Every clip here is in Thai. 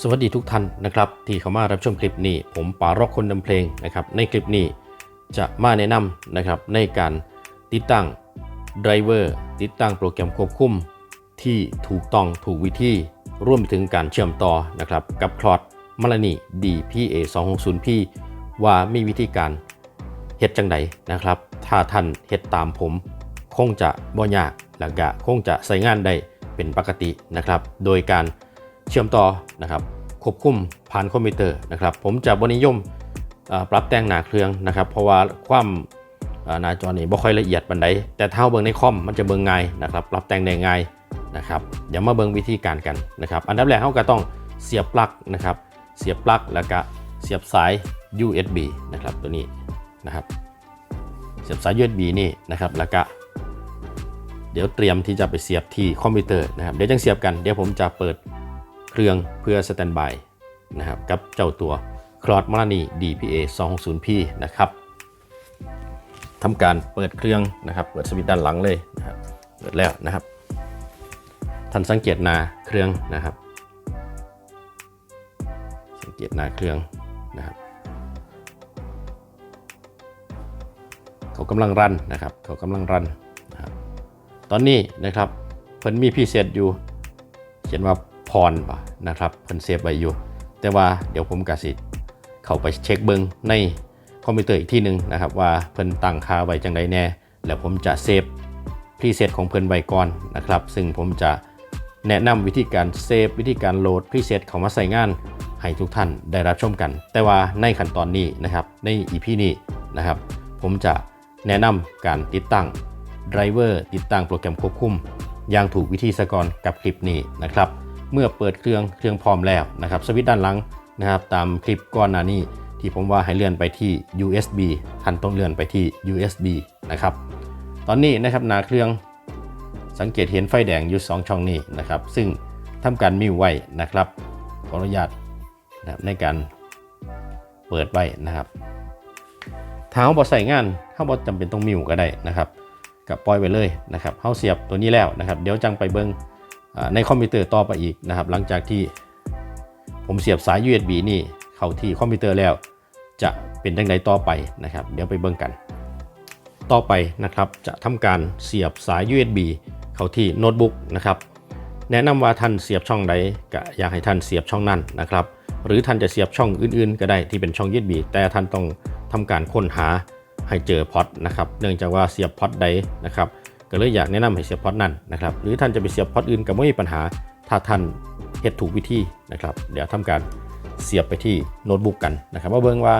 สวัสดีทุกท่านนะครับ ที่เข้ามารับชมคลิปนี้ ผมปารอกคนนำเพลงนะครับ ในคลิปนี้จะมาแนะนำนะครับในการติดตั้งไดรเวอร์ติดตั้งโปรแกรมควบคุม ที่ถูกต้องถูกวิธีรวมไปถึงการเชื่อมต่อนะครับกับคลอดมลนี DPA 260P ว่ามีวิธีการเฮ็ดจังใดนะครับ ถ้าท่านเฮ็ดตามผม คงจะบ่ยากและก็คงจะใช้งานได้เป็นปกตินะครับ โดยการ เชื่อมต่อนะครับควบคุมผ่านคอมพิวเตอร์นะครับ ผมจะบนิยมปรับแต่งหนาเครื่องนะครับ เพราะว่าความหน้าจอนี่บ่ค่อยละเอียดปานใดแต่ถ้าเบิ่งในคอมมันจะเบิ่งง่ายนะครับปรับแต่งได้ง่ายนะครับเดี๋ยวมาเบิ่งวิธีการกันนะครับอันดับแรกเราก็ต้องเสียบปลั๊กนะครับ เสียบปลั๊กแล้วก็เสียบสาย USB นะครับตัวนี้นะครับ เสียบสาย USB นี่นะครับแล้วก็เดี๋ยวเตรียมที่จะไปเสียบที่คอมพิวเตอร์นะครับเดี๋ยวจังเสียบกันเดี๋ยวผมจะเปิด เครื่องเพื่อสแตนบายนะครับกับเจ้าตัวคลอดมานี DPA 260P นะครับทำการเปิดเครื่องนะครับ เปิดสวิตช์ด้านหลังเลยนะครับเปิดแล้วนะครับท่านสังเกตนาเครื่องนะครับ สังเกตนาเครื่องนะครับเขากำลังรันนะครับเขากำลังรันนะครับตอนนี้นะครับเพิ่นมีพิเศษอยู่ เขียนว่า พรป่ะนะครับเพิ่นเซฟไว้อยู่ แต่ว่าเดี๋ยวผมกะสิเข้าไปเช็คเบิงในคอมพิวเตอร์อีกที่หนึ่งนะครับว่าเพิ่นตั้งค่าไว้จังไดแน่ แล้วผมจะเซฟพรีเซตของเพิ่นไว้ก่อนนะครับ ซึ่งผมจะแนะนำวิธีการเซฟวิธีการโหลดพรีเซตเข้ามาใส่งานให้ทุกท่านได้รับชมกัน แต่ว่าในขั้นตอนนี้นะครับใน EP นี้นะครับ ผมจะแนะนำการติดตั้งไดรเวอร์ติดตั้งโปรแกรมควบคุมอย่างถูกวิธีสกอนกับคลิปนี้นะครับ เมื่อเปิดเครื่องเครื่องพร้อมแล้วนะครับสวิตช์ด้านหลังนะครับตามคลิปก่อนหน้านี้ที่ผมว่าให้เลื่อนไปที่ USB ท่านต้องเลื่อนไปที่ USB นะครับตอนนี้นะครับหน้าเครื่องสังเกตเห็นไฟแดงอยู่2ช่องนี้นะครับซึ่งทำการมิวไว้นะครับขออนุญาตนะครับในการเปิดไว้นะครับถ้าเขาบอใส่งานเขาบอจำเป็นต้องมิวก็ได้นะครับกับปล่อยไว้เลยนะครับเฮาเสียบตัวนี้แล้วนะครับ เดี๋ยวจังไปเบิ้ง ในคอมพิวเตอร์ต่อไปอีกนะครับ หลังจากที่ผมเสียบสาย USB นี่เข้าที่คอมพิวเตอร์แล้ว จะเป็นจังไดต่อไปนะครับ เดี๋ยวไปเบิ้งกัน ต่อไปนะครับจะทำการเสียบสาย USB เข้าที่โน้ตบุ๊กนะครับ แนะนำว่าท่านเสียบช่องใดก็อยากให้ท่านเสียบช่องนั้นนะครับ หรือท่านจะเสียบช่องอื่นๆ ก็ได้ที่เป็นช่อง USB แต่ท่านต้องทำการค้นหาให้เจอพอตนะครับ เนื่องจากว่าเสียบพอตใดนะครับ ก็เลยอยากแนะนำให้เสียบพอตนั้นนะครับหรือท่านจะไปเสียบพอตอื่นก็ไม่มีปัญหาถ้าท่านเฮ็ดถูกวิธีนะครับเดี๋ยวทำการเสียบไปที่โน้ตบุ๊กกันนะครับว่าเบิ่งว่า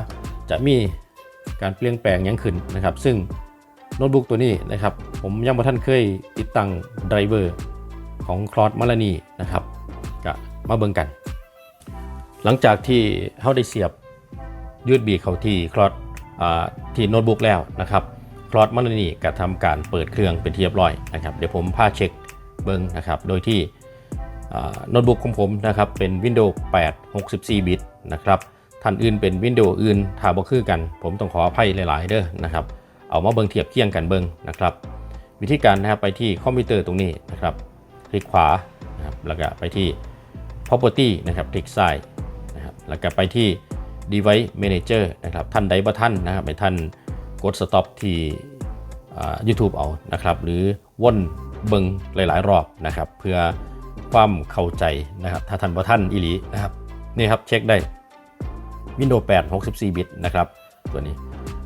จะมีการเปลี่ยนแปลงยังขึ้นนะครับ ซึ่งโน้ตบุ๊กตัวนี้นะครับ ผมยังบ่ท่านเคยติดตั้งไดรเวอร์ของคลอ d มาลานีนะครับก็มาเบิ่งกัน หลังจากที่เขาได้เสียบ USB เข้าที่คลอดที่โน้ตบุ๊กแล้วนะครับ คลอดมันนี่ก็ทำการเปิดเครื่องเป็นที่เรียบร้อยนะครับเดี๋ยวผมพาเช็คเบิ้งนะครับโดยที่โน้ตบุ๊กของผมนะครับเป็น Windows 8 64 บิตนะครับท่านอื่นเป็น Windows อื่นถ้าบ่คือกัน ผมต้องขออภัยหลาย ๆ เด้อนะครับเอามาเบิ่งเทียบเคียงกันเบิ่งนะครับวิธีการนะครับไปที่คอมพิวเตอร์ตรงนี้นะครับคลิกขวานะครับแล้วก็ไปที่ property นะครับคลิกซ้ายนะครับแล้วก็ไปที่ device manager นะครับท่านใดบ่ท่านนะครับให้ท่าน กด stop ที่ YouTube เอานะครับ หรือวนเบิงหลาย ๆ รอบนะครับ เพื่อความเข้าใจนะครับ ถ้าท่านบ่ท่านอีหลีนะครับนี่ครับเช็คได้ Windows 8 64 บิตนะครับ ตัวนี้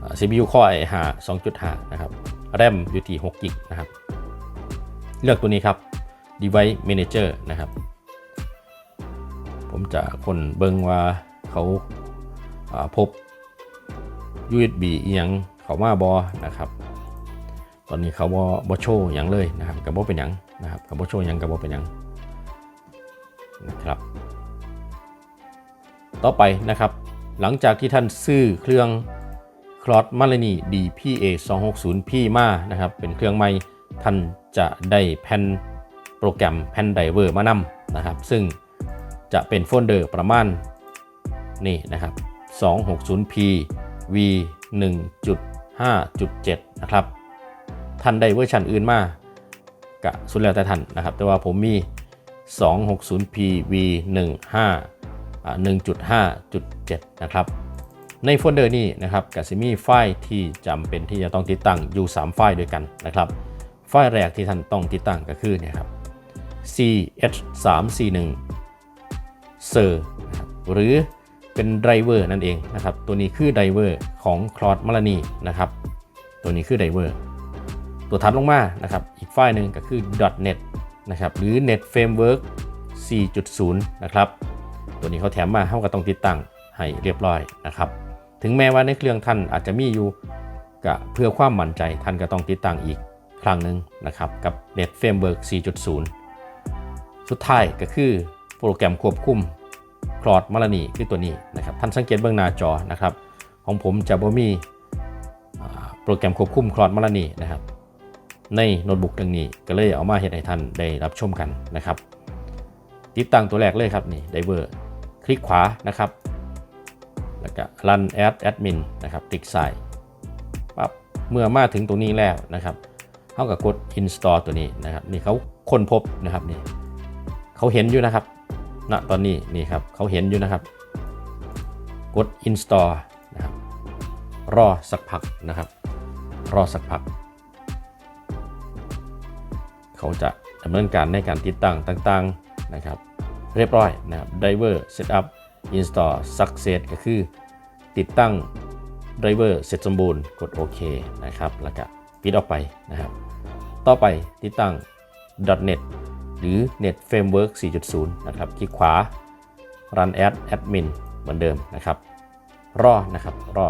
อ่า CPU Core i5 2.5 นะครับ RAM อยู่ที่6 g b นะครับ เลือกตัวนี้ครับ Device Manager นะครับ ผมจะคนเบิงว่าเขาาพบ USB อียง เขามาบอนะครับ ตอนนี้เขาบอบอโชว์อย่างเลยนะครับกับบอเป็นหยังนะครับกับบอโชว์หยังกับบอเป็นหยังนะครับ ต่อไปนะครับ หลังจากที่ท่านซื้อเครื่องคลอ d มา l นี DPA 260P มานะครับ เป็นเครื่องใหม่ท่านจะได้แผ่นโปรแกรมแผ่นไดเวอร์มานำนะครับ ซึ่งจะเป็นโฟลเดอร์ประมาณนี่นะครับ 260p v 5.7 นะครับท่านได้เวอร์ชันอื่นมากะสุดแล้วแต่ท่านนะครับ แต่ว่าผมมี 260p v 1.5อ่า1.5.7 นะครับ ในโฟลเดอร์นี้นะครับก็จะมีไฟล์ที่จำเป็นที่จะต้องติดตั้งอยู่ 3 ไฟล์ด้วยกันนะครับ ไฟล์แรกที่ท่านต้องติดตั้งก็คือเนี่ยครับ ch341 ser นะครับหรือ เป็นไดรเวอร์นั่นเองนะครับ ตัวนี้คือไดรเวอร์ของคลอ d มา l านีนะครับ ตัวนี้คือไดรเวอร์ตัวถัดลงมานะครับ อีกไฟล์หนึ่งก็คือ .net นะครับ หรือ net framework 4.0 นะครับ ตัวนี้เขาแถมมาเขาก็ต้องติดตั้งให้เรียบร้อยนะครับ ถึงแม้ว่าในเครื่องท่านอาจจะมีอยู่ก็เพื่อความมั่นใจท่านก็ต้องติดตั้งอีกครั้งหนึ่งนะครับ กับ net framework 4.0 สุดท้ายก็คือโปรแกรมควบคุม ลอดมาลานีคือตัวนี้นะครับท่านสังเกตเบื้องหน้าจอนะครับ ของผมจะบ่มีโปรแกรมควบคุมคลอดมาลานีนะครับ ในโน้ตบุ๊กเรื่องนี้ก็เลยเอามาเห็นให้ท่านได้รับชมกันนะครับ ติดตั้งตัวแรกเลยครับนี่ไดเวอร์คลิกขวานะครับ แล้วก็ run as admin นะครับคลิกซ้ายปั๊บเมื่อมาถึงตรงนี้แล้วนะครับเขาก็กด install ตัวนี้นะครับนี่เขาค้นพบนะครับนี่เขาเห็นอยู่นะครับ ณตอนนี้นี่ครับเขาเห็นอยู่นะครับ กด install นะครับรอสักพักนะครับ รอสักพัก เขาจะดำเนินการในการติดตั้งต่างๆนะครับ เรียบร้อยนะครับ driver setup install success ก็คือติดตั้ง driver เสร็จสมบูรณ์กดโอเคนะครับ แล้วก็ปิดออกไปนะครับ ต่อไปติดตั้ง .net หรือ net framework 4.0 นะครับ คลิกขวา run as admin เหมือนเดิมนะครับ รอนะครับ รอ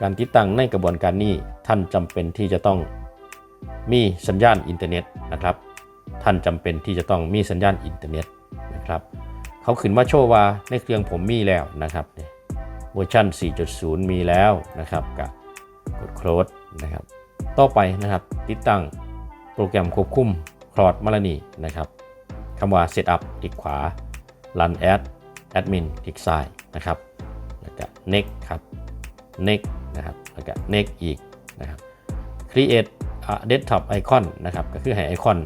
การติดตั้งในกระบวนการนี้ท่านจำเป็นที่จะต้องมีสัญญาณอินเทอร์เน็ตนะครับ ท่านจำเป็นที่จะต้องมีสัญญาณอินเทอร์เน็ตนะครับ เขาขึ้นมาโชว์ว่าในเครื่องผมมีแล้วนะครับเวอร์ชัน4.0 มีแล้วนะครับกับกด close นะครับ ต่อไปนะครับติดตั้งโปรแกรมควบคุม คลอดมาลานีนะครับคำว่า setup คลิกขวา run as admin คลิกซ้ายนะครับแล้วก็ next ครับ next นะครับแล้วก็ next อีกนะครับ create a desktop icon นะครับก็คือให้ไอคอน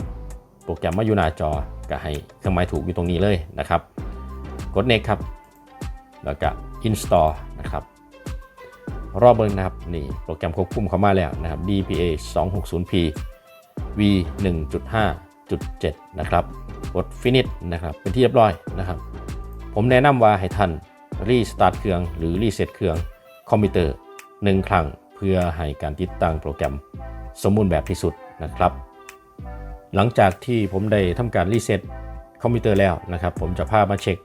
โปรแกรมมาอยู่หน้าจอก็ให้เครื่องหมายถูกอยู่ตรงนี้เลยนะครับ กด next ครับแล้วก็ install นะครับรอเบิ่งนะครับนี่โปรแกรมควบคุมเข้ามาแล้วนะครับ DPA 260p v 1.5.7 นะครับกด finish นะครับ เป็นที่เรียบร้อยนะครับ ผมแนะนำว่าให้ท่านรีสตาร์ทเครื่องหรือรีเซ็ตเครื่องคอมพิวเตอร์หนึ่งครั้งเพื่อให้การติดตั้งโปรแกรมสมบูรณ์แบบที่สุดนะครับ หลังจากที่ผมได้ทำการรีเซ็ตคอมพิวเตอร์แล้วนะครับ ผมจะพามาเช็ค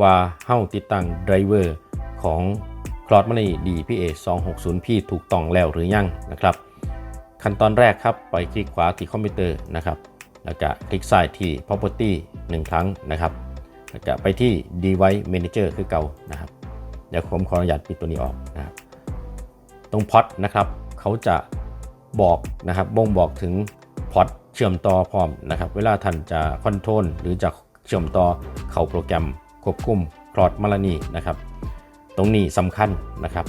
ว่าเฮ้าติดตั้งไดรเวอร์ของ c l o u d Money DPA 260P ถูกต้องแล้วหรือยังนะครับ ขั้นตอนแรกครับไปคลิกขวาที่คอมพิวเตอร์นะครับแล้วก็คลิกซ้ายที่ property 1 ครั้งนะครับแล้วก็ไปที่ device manager คือเก่านะครับเดี๋ยวผมขออนุญาตปิดตัวนี้ออกนะครับตรงพอ t นะครับเขาจะบอกนะครับบ่งบอกถึงพอ t เชื่อมต่อพร้อมนะครับเวลาท่านจะคอนโทรลหรือจะเชื่อมต่อเข้าโปรแกรมควบคุมคลอดมาลานีนะครับ ตรงนี้สำคัญนะครับ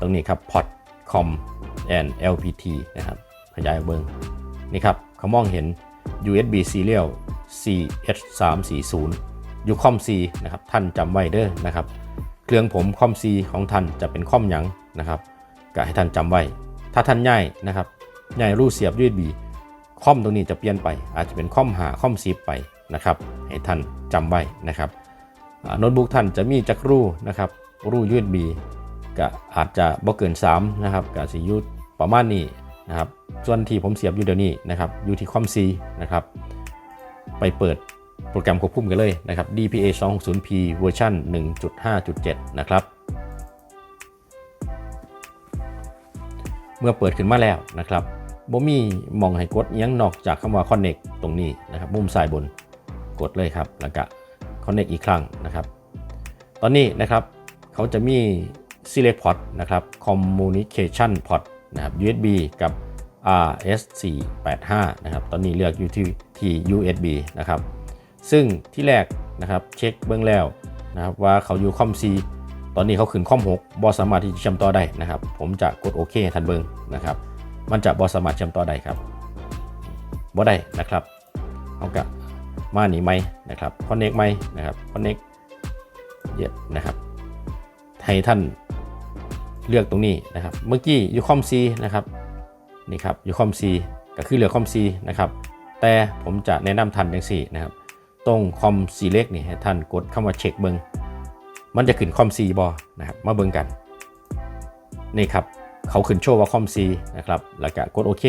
ตรงนี้ครับ port com and lpt นะครับ ขยายเบิงนี่ครับเขามองเห็น USB serial ch340 อยู่คอม C นะครับท่านจำไว้เด้อนะครับเครื่องผมคอม C ของท่านจะเป็นคอมหยังนะครับก็ให้ท่านจำไว้ ถ้าท่านย้ายนะครับย้ายรูเสียบ USB คอมตรงนี้จะเปลี่ยนไป อาจจะเป็นคอมหาคอมซีไปนะครับให้ท่านจำไว้นะครับโน้ตบุ๊กท่านจะมีจักรูนะครับรู USB ก็อาจจะบ่เกิน 3 นะครับก็สิยู่ประมาณนี้ นะครับส่วนที่ผมเสียบอยู่เดี๋ยวนี้นะครับอยู่ที่คอม C นะครับไปเปิดโปรแกรมควบคุมกันเลยนะครับ DPA 260p เวอร์ชัน1.5.7 นะครับ เมื่อเปิดขึ้นมาแล้วนะครับบ่มีมองให้กดยังนอกจากคำว่า connect ตรงนี้นะครับมุมซ้ายบนกดเลยครับ แล้วก็ connect อีกครั้งนะครับ ตอนนี้นะครับเขาจะมี select port นะครับ communication port นะครับ USB กับ RS485 นะครับ ตอนนี้เลือกอยู่ที่ที่ USB นะครับ ซึ่งที่แรกนะครับเช็คเบื้องแล้วนะครับว่าเขาอยู่คอม C ตอนนี้เขาขึ้นคอม6บอสามารถที่จะเชื่อมต่อได้นะครับ ผมจะกดโอเคทันเบิงนะครับ มันจะบอสามารถเชื่อมต่อได้ครับบ่ได้นะครับเอากะมาหนีไหมนะครับคอนเน็กไหมนะครับคอนเน็กเย็ดนะครับให้ท่าน เลือกตรงนี้นะครับ เมื่อกี้อยู่คอมซีนะครับนี่ครับอยู่คอมซีก็คือเหลือคอมซีนะครับแต่ผมจะแนะนำท่านอย่างสี่นะครับ ตรงคอมซีเล็กนี่ให้ท่านกดคำว่าเช็คเบิงมันจะขึ้นคอมซีบอนะครับมาเบิงกันนี่ครับเขาขึ้นโชว์ว่าคอมซีนะครับแล้วก็กดโอเค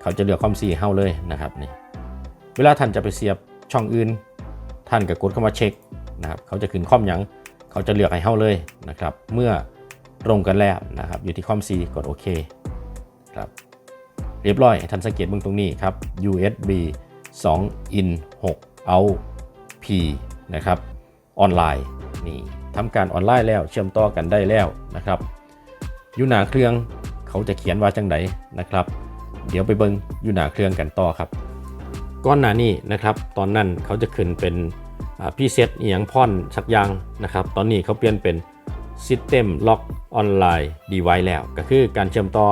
เขาจะเหลือคอมซีให้เฮาเลยนะครับนี่เวลาท่านจะไปเสียบช่องอื่น ท่านก็กดเข้ามาเช็คนะครับเขาจะขึ้นคอมหยังเขาจะเลือกให้เฮาเลยนะครับ เมื่อ ตรงกันแล้วนะครับ อยู่ที่คอม C กดโอเคครับเรียบร้อยท่านสังเกตเบื้องตรงนี้ครับ USB 2 in 6 out P นะครับออนไลน์นี่ทำการออนไลน์แล้วเชื่อมต่อกันได้แล้วนะครับอยู่หนาเครื่องเขาจะเขียนว่าจังไดนะครับ เดี๋ยวไปเบิงอยู่หนาเครื่องกันต่อครับก้อนหน้านี้นะครับตอนนั้นเขาจะขึ้นเป็นพี่เซตเอหย่างพ่อนสักอย่างนะครับ ตอนนี้เขาเปลี่ยนเป็น System Lock Online Device แล้ว ก็คือการเชื่อมต่อ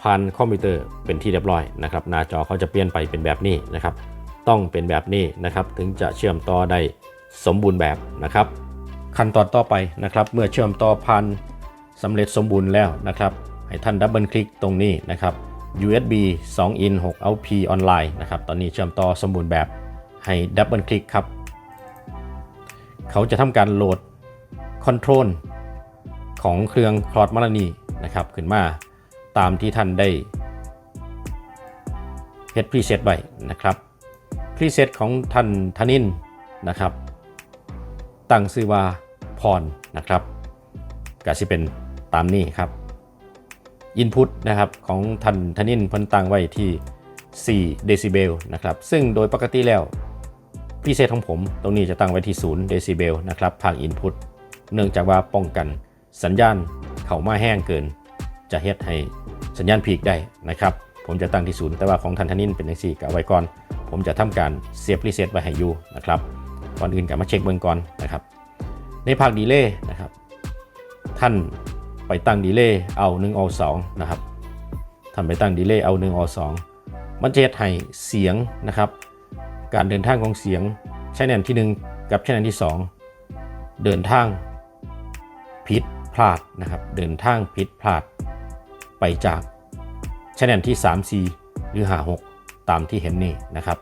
ผ่านคอมพิวเตอร์เป็นที่เรียบร้อยนะครับหน้าจอเขาจะเปลี่ยนไปเป็นแบบนี้นะครับ ต้องเป็นแบบนี้นะครับถึงจะเชื่อมต่อได้สมบูรณ์แบบนะครับ ขั้นตอนต่อไปนะครับเมื่อเชื่อมต่อผ่านสำเร็จสมบูรณ์แล้วนะครับ ให้ท่านดับเบิลคลิกตรงนี้นะครับ USB 2 in 6 out P online นะครับตอนนี้เชื่อมต่อสมบูรณ์แบบให้ดับเบิลคลิกครับ เขาจะทำการโหลดคอนโทรล ของเครื่องคลอดมรณีนะครับขึ้นมาตามที่ท่านได้เฮ็ดพรีเซตไว้นะครับพรีเซตของท่านธนินนะครับ ตั้งชื่อว่าพรนะครับก็สิเป็นตามนี้ครับ Input นะครับของท่านธนินพิ่นตั้งไว้ที่ 4 เดซิเบลนะครับ ซึ่งโดยปกติแล้วพิเศษของผม ตรงนี้จะตั้งไว้ที่ 0 เดซิเบลนะครับภาค Input เนื่องจากว่าป้องกัน สัญญาณเข้ามาแห้งเกิน จะเฮ็ดให้สัญญาณพีกได้นะครับ ผมจะตั้งที่ศูนย์แต่ว่าของทันทนินเป็นอย่างสี่กับไว้ก่อน ผมจะทำการเซฟรีเซ็ตไว้ให้อยู่นะครับก่อนอื่นกับมาเช็คเบื้องก่อนนะครับ ในภาคดีเลย์นะครับ ท่านไปตั้งดีเลย์เอา1เอา2นะครับท่านไปตั้งดีเลย์เอา1เอา2มันจะเฮ็ดให้เสียงนะครับ การเดินทางของเสียงชแนลที่ 1 กับชแนลที่ 2 เดินทางผิด พลาดนะครับ เดินทางผิดพลาดไปจากชแนลที่ 3 4 หรือ 5 6 ตามที่เห็นนี่นะครับ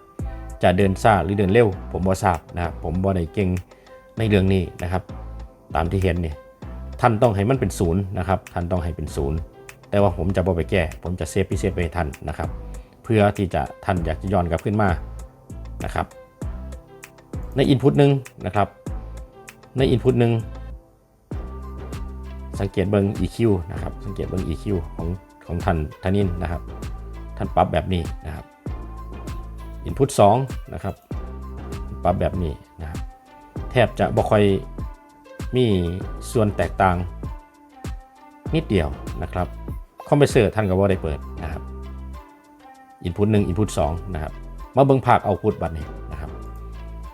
จะเดินซ่าหรือเดินเร็ว ผมบ่ทราบนะครับผมบ่ได้เก่งในเรื่องนี้นะครับ ตามที่เห็นเนี่ยท่านต้องให้มันเป็นศูนย์นะครับ ท่านต้องให้เป็นศูนย์แต่ว่าผมจะบ่ไปแก้ ผมจะเซฟพิเศษไว้ให้ท่านนะครับ เพื่อที่จะท่านอยากจะย้อนกลับขึ้นมานะครับ ในอินพุตหนึ่งนะครับ ในอินพุตหนึ่ง สังเกตเบิง EQ นะครับ สังเกตเบิง EQ ของของท่านท่านินนะครับ ท่านปรับแบบนี้นะครับ Input 2นะครับปรับแบบนี้นะครับ แทบจะบ่ค่อยมีส่วนแตกต่างนิดเดียวนะครับ คอมเพรสเซอร์ท่านก็บ่ได้เปิดนะครับ Input 1 Input 2นะครับ มาเบิ่งภาคเอาพุทบัดนี้นะครับ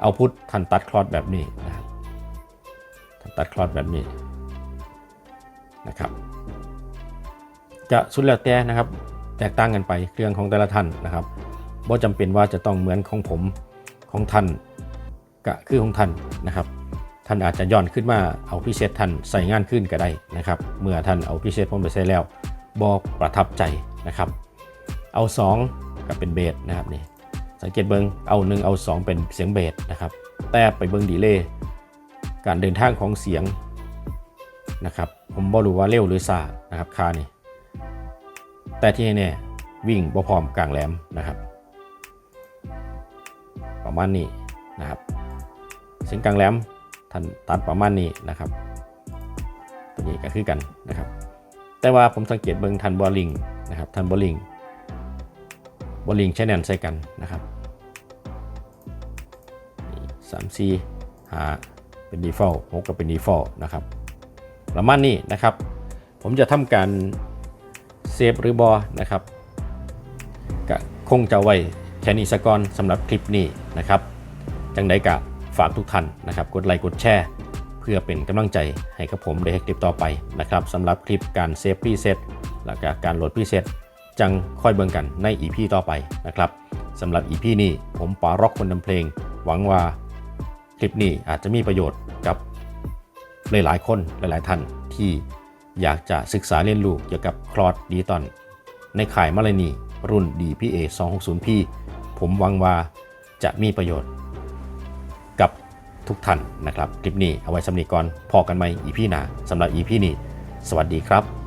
เอาพุทท่านตัดคลอดแบบนี้นะครับ ท่านตัดคลอดแบบนี้ นะครับ จะสุดแล้วแต่นะครับ แตกต่างกันไปเครื่องของแต่ละท่านนะครับบ่จำเป็นว่าจะต้องเหมือนของผมของท่านกะคือของท่านนะครับ ท่านอาจจะย้อนขึ้นมาเอาพิเศษท่านใส่งานขึ้นก็ได้นะครับ เมื่อท่านเอาพิเศษผมไปใส่แล้วบอประทับใจนะครับ เอา 2กับเป็นเบสนะครับนี่สังเกตเบิงเอา 1 เอา 2 เป็นเสียงเบสนะครับ แต่ไปเบิงดีเลย์การเดินทางของเสียง นะครับ ผมบ่รู้ว่าเร็วหรือซานะครับคานี่แต่ที่แน่วิ่งบ่พร้อมกลางแหลมนะครับ ประมาณนี้นะครับเสียงกลางแหลมท่านตัดประมาณนี้นะครับตัวนี้ก็คือกันนะครับ แต่ว่าผมสังเกตเบิ่งทันบอลลิงนะครับทันบอลลิงบอลลิงใช้แนนใส่กันนะครับสามสี่หาเป็น default หกก็เป็น default นะครับ ประมาณนี้นะครับ ผมจะทำการเซฟหรือบอนะครับก็คงจะไว้แค่นี้สะก่อนสำหรับคลิปนี้นะครับจังใดกะฝากทุกท่านนะครับ กดไลค์กดแชร์เพื่อเป็นกำลังใจให้กับผมให้คลิปต่อไปนะครับสำหรับคลิปการเซฟพรีเซตแล้วก็การโหลดพรีเซตจังค่อยเบิ่งกันใน EP ต่อไปนะครับสำหรับ EP นี้ผมปาร็อกคนนำเพลง หวังว่าคลิปนี้อาจจะมีประโยชน์กับ หลายๆ คนหลาย ๆ ท่านที่อยากจะศึกษาเรียนรู้เกี่ยวกับคลอดดิจิตอลในข่ายมาลานีรุ่น DPA 260P ผมหวังว่าจะมีประโยชน์ กับทุกท่านนะครับ คลิปนี้เอาไว้สำนีก่อนพอกันไหมอีพี่หนาสำหรับอีพี่นี้ สวัสดีครับ